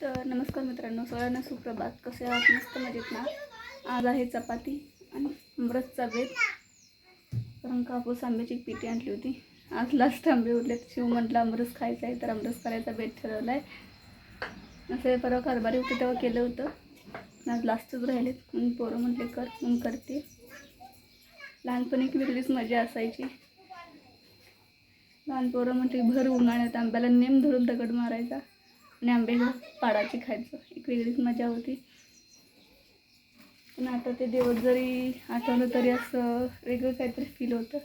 तर नमस्कार मित्रांनो सगळ्यांना सुप्रभात. कसे आहात? मस्त मजेत ना? आज आहे चपाती आणि अमृतचा बेत कारण कापूस आंब्याची पिठी आणली होती. आज लास्ट आंबे उरलेत. शिव म्हटलं अमरस खायचा आहे तर अमरस करायचा बेत ठरवला आहे असं परवा कारभारी होते तेव्हा केलं होतं. आज लास्टच राहिलेत. म्हणून पोरं म्हटले कर. म्हणून करते. लहानपणी एक वेगळीच मजा असायची. लहान पोरं म्हटली भर उन्हाळ्यात आंब्याला नेम धरून दगड मारायचा. आणि आंबे पाडाचे खायचं. एक वेगळीच मजा होती. पण आता ते दिवस जरी आठवलं तरी असं वेगळं काहीतरी फील होतं.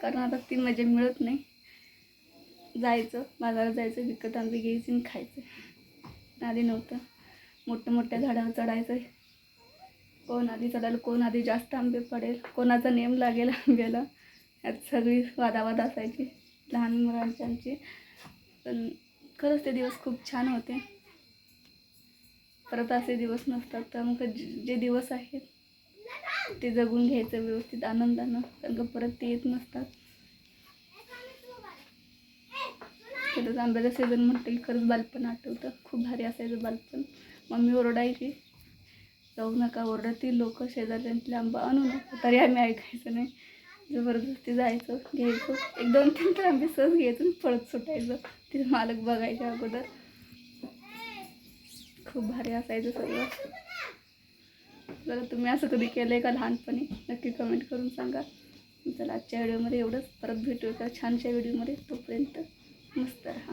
कारण आता ती मजा मिळत नाही. जायचं बाजारात जायचं विकत आंबे घ्यायचे आणि खायचे. आधी नव्हतं. मोठ्या मोठ्या झाडावर चढायचं. कोण आधी चढायला कोण आधी जास्त आंबे पडेल? कोणाचा नेम लागेल आंब्याला? यात सगळी वादावाद असायची. लहान मुलांचे पण खरंच ते दिवस खूप छान होते. परत असे दिवस नसतात तर मग जे दिवस आहेत ते जगून घ्यायचं व्यवस्थित आनंदानं कारण का परत ते येत नसतात. खरंच आंब्याचं सीझन म्हटलं की खरंच बालपण आठवतं. खूप भारी असायचं बालपण. मम्मी ओरडायची जाऊ नका ओरडतील लोक शेजाऱ्यांतले आंबा आणू नका तरी आम्ही ऐकायचं नाही. जबरदस्ती जायचं घ्यायचं. एक दोन तीन तर सहज घ्यायचं आणि पळत सुटायचं. तिथे मालक बघायच्या अगोदर. खूप भारी असायचं सगळं. जर तुम्ही असं कधी केलं आहे का लहानपणी? नक्की कमेंट करून सांगा. चला आजच्या व्हिडिओमध्ये एवढंच. परत भेटू एका छानशा व्हिडिओमध्ये तोपर्यंत मस्त राहा.